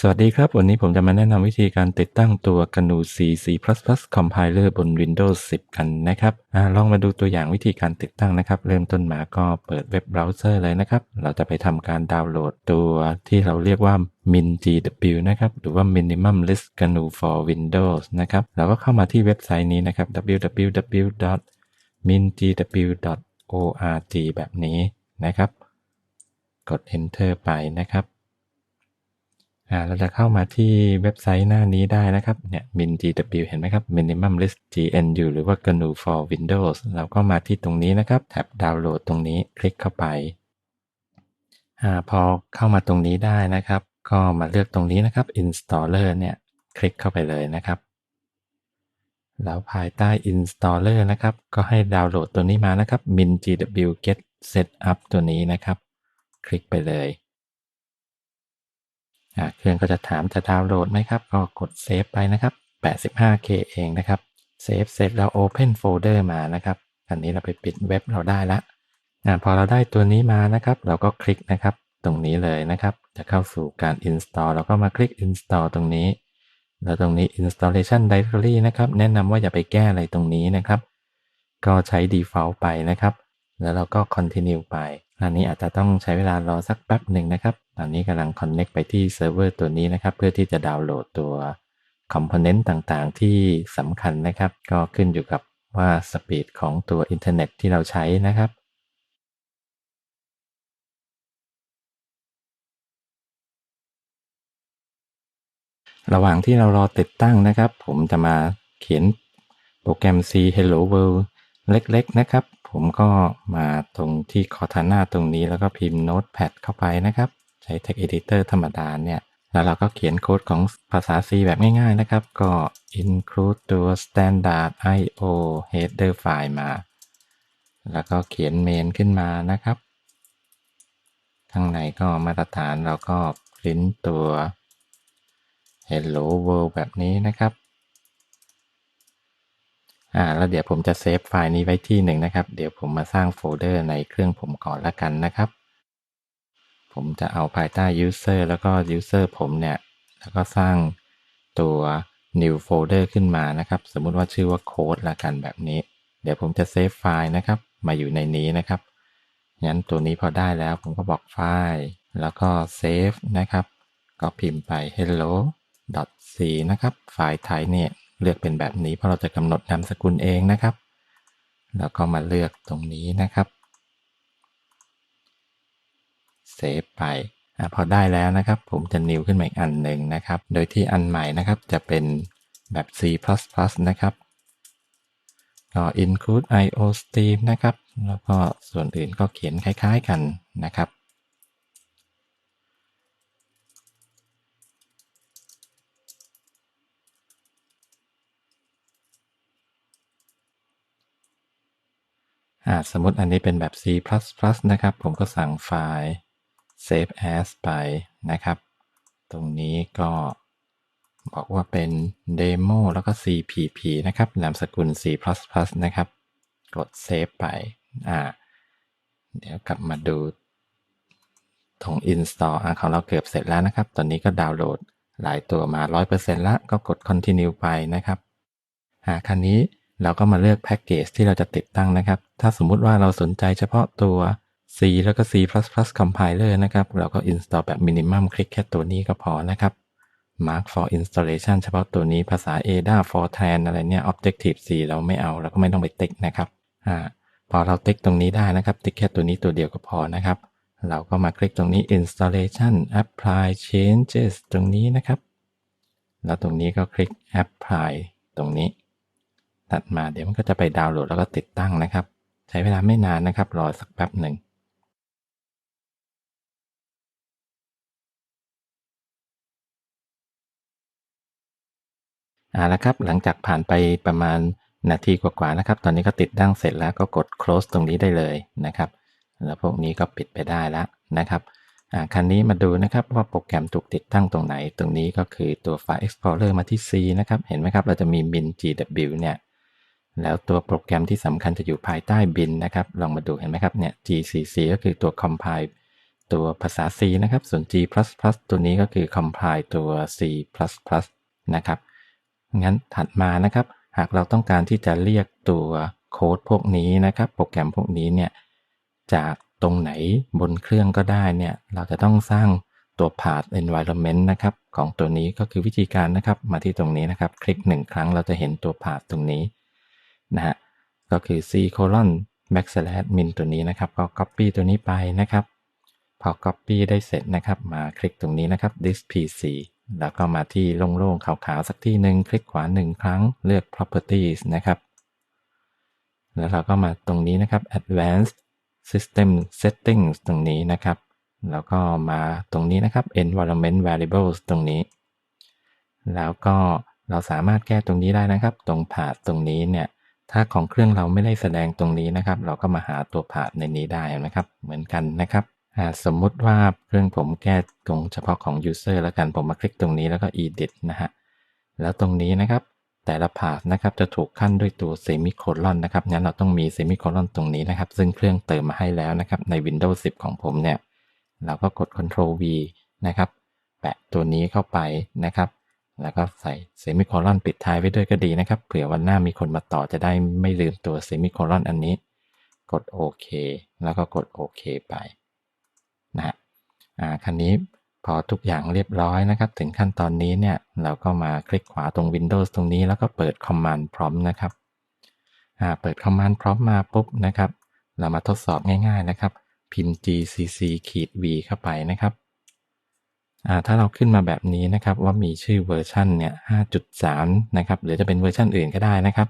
สวัสดีครับ วันนี้ผมจะมาแนะนำวิธีการติดตั้งตัว GNU C C++ Compiler บน Windows 10 กันนะครับอลองมาดูตัวอย่างวิธีการติดตั้งนะครับ เริ่มต้นมาก็เปิดเว็บเบราว์เซอร์เลยนะครับ เราจะไปทำการดาวน์โหลดตัวที่เราเรียกว่า MinGW นะครับ หรือว่า Minimum List GNU for Windows นะครับ เราก็เข้ามาที่เว็บไซต์นี้นะครับ www.mingw.org แบบนี้นะครับ กด Enter ไปนะครับ เราจะเข้ามาที่เว็บไซต์หน้านี้ได้นะครับเนี่ย MinGW เห็นไหมครับ Minimum List GNU หรือว่า GNU for Windows เราก็มาที่ตรงนี้นะครับ แท็บดาวน์โหลดตรงนี้คลิกเข้าไปอพอเข้ามาตรงนี้ได้นะครับ ก็มาเลือกตรงนี้นะครับ Installer เนี่ยคลิกเข้าไปเลยนะครับ แล้วภายใต้ Installer นะครับ ก็ให้ดาวน์โหลดตัวนี้มานะครับ MinGW Get Setup ตัวนี้นะครับ คลิกไปเลย เครื่องก็จะถามจะดาวน์โหลดไหมครับ ก็กดเซฟไปนะครับ 85K เองนะครับ เซฟเสร็จแล้ว Open Folder มานะครับอันนี้เราไปปิดเว็บเราได้ละพอเราได้ตัวนี้มานะครับ เราก็คลิกนะครับ ตรงนี้เลยนะครับ จะเข้าสู่การ install เราก็มาคลิก install ตรงนี้ แล้วตรงนี้ installation directory นะครับ แนะนำว่าอย่าไปแก้อะไรตรงนี้นะครับ ก็ใช้ default ไปนะครับ แล้วเราก็ continue ไป อันนี้อาจจะต้องใช้เวลารอสักแป๊บหนึ่งนะครับ ตอนนี้กำลัง connect ไปที่เซิร์ฟเวอร์ตัวนี้นะครับ เพื่อที่จะดาวน์โหลดตัวคอมโพเนนต์ต่างๆ ที่สำคัญนะครับ ก็ขึ้นอยู่กับว่าสปีดของตัวอินเทอร์เน็ตที่เราใช้นะครับระหว่างที่เรารอติดตั้งนะครับ ผมจะมาเขียนโปรแกรม C Hello World เล็กๆนะครับ ผมก็มาตรงที่คอร์ทาน่าตรงนี้แล้วก็พิมพ์ Notepad เข้าไปนะครับ ใช้ Text Editor ธรรมดาเนี่ย แล้วเราก็เขียนโค้ดของภาษา C แบบง่ายๆนะครับ ก็ include ตัว standard io header file มา แล้วก็เขียนเมนขึ้นมานะครับ ข้างในก็มาตรฐานเราก็พิมพ์ตัว hello world แบบนี้นะครับอ่าแล้วเดี๋ยวผมจะเซฟไฟล์นี้ไว้ที่หนึ่งนะครับ เดี๋ยวผมมาสร้างโฟลเดอร์ในเครื่องผมก่อนละกันนะครับ ผมจะเอาภายใต้ user แล้วก็ user ผมเนี่ย แล้วก็สร้างตัว new folder ขึ้นมานะครับ สมมุติว่าชื่อว่าโค้ดละกันแบบนี้ เดี๋ยวผมจะเซฟไฟล์นะครับ มาอยู่ในนี้นะครับ งั้นตัวนี้พอได้แล้วผมก็บอกไฟล์ แล้วก็เซฟนะครับ ก็พิมพ์ไป hello c นะครับ ไฟล์ไทยเนี่ยเลือกเป็นแบบนี้เพราะเราจะกำหนดนามสกุลเองนะครับ แล้วก็มาเลือกตรงนี้นะครับ เซฟไปอพอได้แล้วนะครับ ผมจะนิวขึ้นมาอีกอันหนึ่งนะครับ โดยที่อันใหม่นะครับจะเป็นแบบ C++ นะครับก็ include io stream นะครับ แล้วก็ส่วนอื่นก็เขียนคล้ายๆกันนะครับอ่าสมมติอันนี้เป็นแบบ C++ นะครับ ผมก็สั่งไฟล์ save as ไปนะครับ ตรงนี้ก็บอกว่าเป็น demo แล้วก็ cpp นะครับ นามสกุล C++ นะครับ กด save ไป อ่า เดี๋ยวกลับมาดูตรง install อ่าของเราเกือบเสร็จแล้วนะครับ ตอนนี้ก็ดาวน์โหลดหลายตัวมา 100%ละก็กด continue ไปนะครับอ่าคันนี้เราก็มาเลือกแพ็กเกจที่เราจะติดตั้งนะครับ ถ้าสมมุติว่าเราสนใจเฉพาะตัว C แล้วก็ C++ compiler นะครับเราก็ install แบบ minimum คลิกแค่ตัวนี้ก็พอนะครับ mark for installation เฉพาะตัวนี้ภาษา ADA Fortran อะไรเนี่ย Objective C เราไม่เอาเราก็ไม่ต้องไปติ๊กนะครับอ่าพอเราติ๊กตรงนี้ได้นะครับติ๊กแค่ตัวนี้ตัวเดียวก็พอนะครับ เราก็มาคลิกตรงนี้ installation apply changes ตรงนี้นะครับ แล้วตรงนี้ก็คลิก apply ตรงนี้ ตัดมาเดี๋ยวมันก็จะไปดาวน์โหลดแล้วก็ติดตั้งนะครับ ใช้เวลาไม่นานนะครับรอสักแป๊บหนึ่ง อ่าแล้วครับหลังจากผ่านไปประมาณนาทีกว่าๆนะครับ ตอนนี้ก็ติดตั้งเสร็จแล้วก็กด close ตรงนี้ได้เลยนะครับ แล้วพวกนี้ก็ปิดไปได้แล้วนะครับอ่าคันนี้มาดูนะครับว่าโปรแกรมถูกติดตั้งตรงไหน ตรงนี้ก็คือตัวไฟล์ Explorer มาที่ C นะครับ เห็นไหมครับ เราจะมี min gw เนี่ยแล้วตัวโปรแกรมที่สำคัญจะอยู่ภายใต้บินนะครับลองมาดูเห็นไหมครับเนี่ย GCC ก็คือตัว compile ตัวภาษา C นะครับ ส่วน G++ ตัวนี้ก็คือ compile ตัว C++ นะครับ งั้นถัดมานะครับ หากเราต้องการที่จะเรียกตัวโค้ดพวกนี้นะครับ โปรแกรมพวกนี้เนี่ยจากตรงไหนบนเครื่องก็ได้เนี่ยเราจะต้องสร้างตัว path environment นะครับของตัวนี้ก็คือวิธีการนะครับมาที่ตรงนี้นะครับ คลิกหนึ่งครั้งเราจะเห็นตัว path ตรงนี้นะฮะก็คือ c colon backslash min ตัวนี้นะครับ ก็ copy ตัวนี้ไปนะครับ พอ copy ได้เสร็จนะครับ มาคลิกตรงนี้นะครับ this pc แล้วก็มาที่โล่งๆขาวๆสักที่หนึ่งคลิกขวาหนึ่งครั้งเลือก properties นะครับแล้วเราก็มาตรงนี้นะครับ advanced system settings ตรงนี้นะครับ แล้วก็มาตรงนี้นะครับ environment variables ตรงนี้ แล้วก็เราสามารถแก้ตรงนี้ได้นะครับ ตรงผ่าตรงนี้เนี่ย ถ้าของเครื่องเราไม่ได้แสดงตรงนี้นะครับ เราก็มาหาตัวผ่าในนี้ได้นะครับ เหมือนกันนะครับ สมมุติว่าเครื่องผมแก้ตรงเฉพาะของ user แล้วกันผมมาคลิกตรงนี้แล้วก็ edit นะฮะ แล้วตรงนี้นะครับ แต่ละพาสนะครับจะถูกขั้นด้วยตัวเซมิโคลอนนะครับงั้นเราต้องมีเซมิโคลอนตรงนี้นะครับ ซึ่งเครื่องเติมมาให้แล้วนะครับใน Windows 10 ของผมเนี่ย เราก็กด Ctrl V นะครับ แปะตัวนี้เข้าไปนะครับ แล้วก็ใส่เซมิโคลอนปิดท้ายไว้ด้วยก็ดีนะครับ เผื่อวันหน้ามีคนมาต่อจะได้ไม่ลืมตัวเซมิโคลอนอันนี้ กดโอเคแล้วก็กดโอเคไป นะฮะอ่าคันนี้พอทุกอย่างเรียบร้อยนะครับ ถึงขั้นตอนนี้เนี่ยเราก็มาคลิกขวาตรง Windows ตรงนี้แล้วก็เปิด Command Prompt นะครับอ่าเปิด Command Prompt มาปุ๊บนะครับ เรามาทดสอบง่าย ๆนะครับ พิมพ์ gcc ขีด v เข้าไปนะครับอ่าถ้าเราขึ้นมาแบบนี้นะครับว่ามีชื่อเวอร์ชันเนี่ย 5.3 นะครับหรือจะเป็นเวอร์ชันอื่นก็ได้นะครับ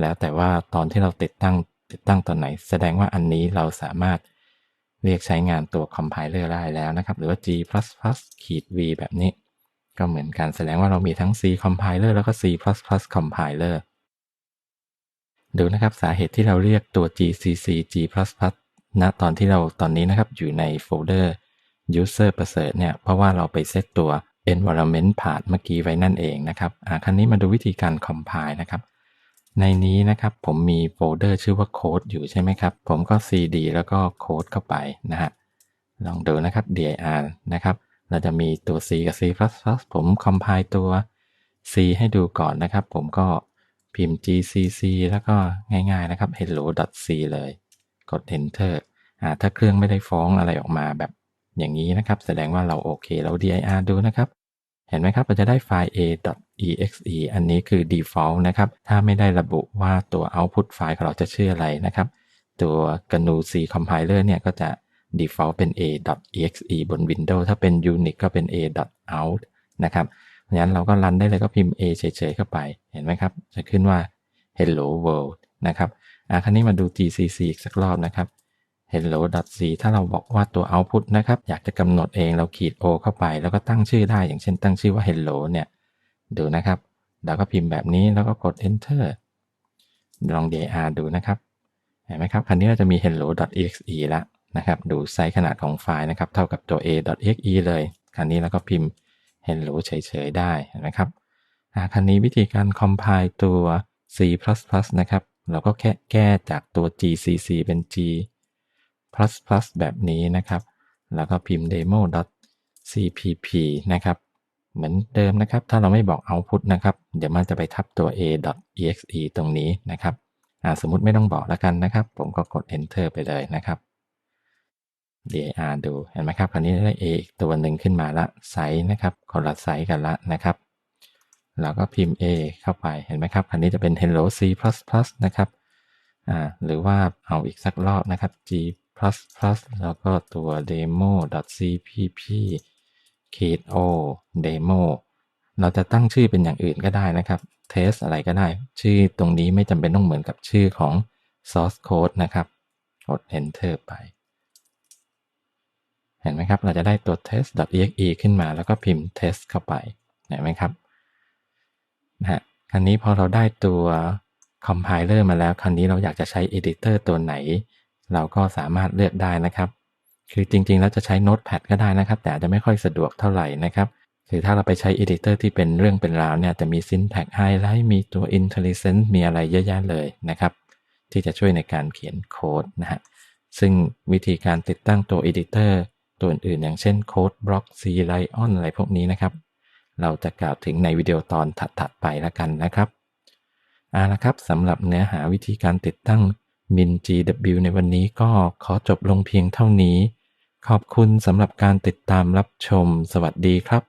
แล้วแต่ว่าตอนที่เราติดตั้งติดตั้งตอนไหน แสดงว่าอันนี้เราสามารถ เรียกใช้งานตัว compiler ได้แล้วนะครับ หรือว่า g++ ขีด v แบบนี้ ก็เหมือนกันแสดงว่าเรามีทั้ง c compiler แล้วก็ c++ compiler ดูนะครับสาเหตุที่เราเรียกตัว gcc g++ ณตอนที่เราตอนนี้นะครับอยู่ในโฟลเดอร์ user ประเสริฐเนี่ย เพราะว่าเราไปเซตตัว environment path เมื่อกี้ไว้นั่นเองนะครับอ่าครั้นี้มาดูวิธีการ compile นะครับ ในนี้นะครับผมมีโฟลเดอร์ชื่อว่าโค้ดอยู่ใช่ไหมครับ ผมก็ cd แล้วก็โค้ดเข้าไปนะฮะลองดูนะครับ dir นะครับ เราจะมีตัว c กับ c++ ผม compile ตัว c ให้ดูก่อนนะครับ ผมก็พิมพ์ gcc แล้วก็ง่ายๆนะครับ hello.c เลย กด enter อ่าถ้าเครื่องไม่ได้ฟ้องอะไรออกมาแบบอย่างนี้นะครับ แสดงว่าเราโอเค เรา dir ดูนะครับ เห็นไหมครับเราจะได้ไฟล์ a.exe อันนี้คือ default นะครับ ถ้าไม่ได้ระบุว่าตัว output ไฟล์ของเราจะชื่ออะไรนะครับ ตัว GNU C compiler เนี่ยก็จะ default เป็น a.exe บน Windows ถ้าเป็น Unix ก็เป็น a.out นะครับเพราะฉะนั้นเราก็รันได้เลยก็พิมพ์ a เฉยๆเข้าไป เห็นไหมครับ จะขึ้นว่า hello world นะครับอะคราวนี้มาดู gcc อีกสักรอบนะครับ hello.c ถ้าเราบอกว่าตัว output นะครับอยากจะกำหนดเองเราขีด o เข้าไป แล้วก็ตั้งชื่อได้อย่างเช่นตั้งชื่อว่า hello เนี่ยดูนะครับเราก็พิมพ์แบบนี้แล้วก็กด enter ลอง dir ดูนะครับเห็นไหมครับคราวนี้เราจะมี hello.exe แล้วนะครับดูไซส์ขนาดของไฟล์นะครับเท่ากับตัว a.exe เลยคราวนี้เราก็พิมพ์ hello เฉยๆได้เห็นไหมครับคราวนี้วิธีการ compile ตัว c++ นะครับเราก็แค่แก้จากตัว gcc เป็น g แบบนี้นะครับ แล้วก็พิมพ์ demo.cpp นะครับ เหมือนเดิมนะครับ ถ้าเราไม่บอก output นะครับ เดี๋ยวมันจะไปทับตัว a.exe ตรงนี้นะครับสมมุติไม่ต้องบอกแล้วกันนะครับ ผมก็กด enter ไปเลยนะครับ dir ดู เห็นไหมครับ คราวนี้ได้ a อีกตัวหนึ่งขึ้นมาละไซส์นะครับคนละไซส์กันละนะครับ แล้วก็พิมพ์ a เข้าไป เห็นไหมครับ คราวนี้จะเป็น hello c++ นะครับ หรือว่าเอาอีกสักรอบนะครับ g แล้วก็ตัว demo.cpp ขีด o demo เราจะตั้งชื่อเป็นอย่างอื่นก็ได้นะครับ test อะไรก็ได้ ชื่อตรงนี้ไม่จำเป็นต้องเหมือนกับชื่อของ source code นะครับ กด enter ไป เห็นไหมครับ เราจะได้ตัว test.exe ขึ้นมาแล้วก็พิมพ์ test เข้าไป เห็นไหมครับ นะฮะ ครั้นี้พอเราได้ตัว compiler มาแล้ว ครั้นี้เราอยากจะใช้ editor ตัวไหน เราก็สามารถเลือกได้นะครับ คือจริงๆ แล้วจะใช้ Notepad ก็ได้นะครับ แต่จะไม่ค่อยสะดวกเท่าไหร่นะครับ คือถ้าเราไปใช้ Editor ที่เป็นเรื่องเป็นราวเนี่ยจะมี Syntax Highlight มีตัว IntelliSense มีอะไรเยอะแยะเลยนะครับ ที่จะช่วยในการเขียนโค้ดนะฮะซึ่งวิธีการติดตั้งตัว Editor ตัวอื่นๆอย่างเช่น Code Block C Lion อะไรพวกนี้นะครับ เราจะกล่าวถึงในวิดีโอตอนถัดๆไปแล้วกันนะครับเอาละครับสำหรับเนื้อหาวิธีการติดตั้ง มิน GW ในวันนี้ก็ขอจบลงเพียงเท่านี้ ขอบคุณสำหรับการติดตามรับชม สวัสดีครับ